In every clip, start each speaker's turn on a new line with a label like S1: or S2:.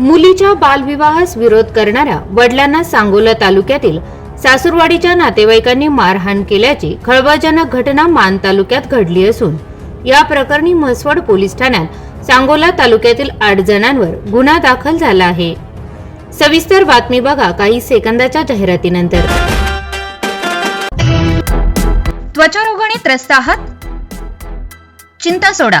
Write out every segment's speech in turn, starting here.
S1: मुलीच्या बालविवाहास विरोध करणाऱ्या वडिलांना सांगोला तालुक्यातील सासूरवाडीच्या नातेवाईकांनी मारहाण केल्याची खळबळजनक घटना मान तालुक्यात घडली असून या प्रकरणी म्हसवड पोलीस ठाण्यात सांगोला तालुक्यातील आठ जणांवर गुन्हा दाखल झाला आहे. सविस्तर बातमी बघा काही सेकंदाच्या जाहिरातीनंतर.
S2: त्वचारोगाने त्रस्त आहात? चिंता सोडा.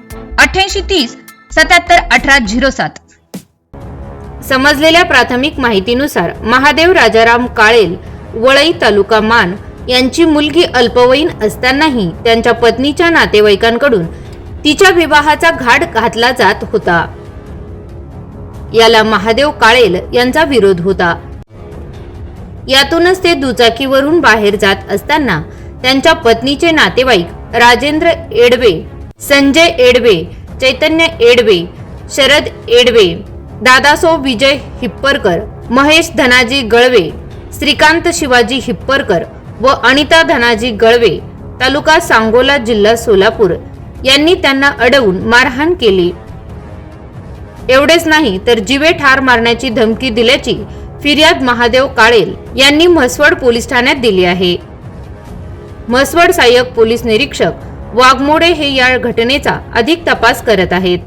S2: अठ्ठ्याऐंशी तीस सत्याहत्तर अठरा झिरो सात.
S1: समजलेल्या प्राथमिक माहितीनुसार महादेव राजाराम काळेल वळई तालुका मान यांची मुलगी अल्पवयीन असतानाही त्यांच्या पत्नीच्या नातेवाईकांकडून तिच्या विवाहाचा घाट घातला जात होता. याला महादेव काळेल यांचा विरोध होता. यातूनच ते दुचाकीवरून बाहेर जात असताना त्यांच्या पत्नीचे नातेवाईक राजेंद्र एडवे संजय एडवे चैतन्य एडवे शरद एडवे दादासो विजय हिप्परकर महेश धनाजी गळवे श्रीकांत शिवाजी हिप्परकर व अनिता धनाजी गळवे तालुका सांगोला जिल्हा सोलापूर यांनी त्यांना अडवून मारहाण केली. एवढेच नाही तर जीवे ठार मारण्याची धमकी दिल्याची फिर्याद महादेव काळेल यांनी म्हसवड पोलीस ठाण्यात दिली आहे. म्हसवड सहाय्यक पोलीस निरीक्षक वाघमोडे हे या घटनेचा अधिक तपास करत आहेत.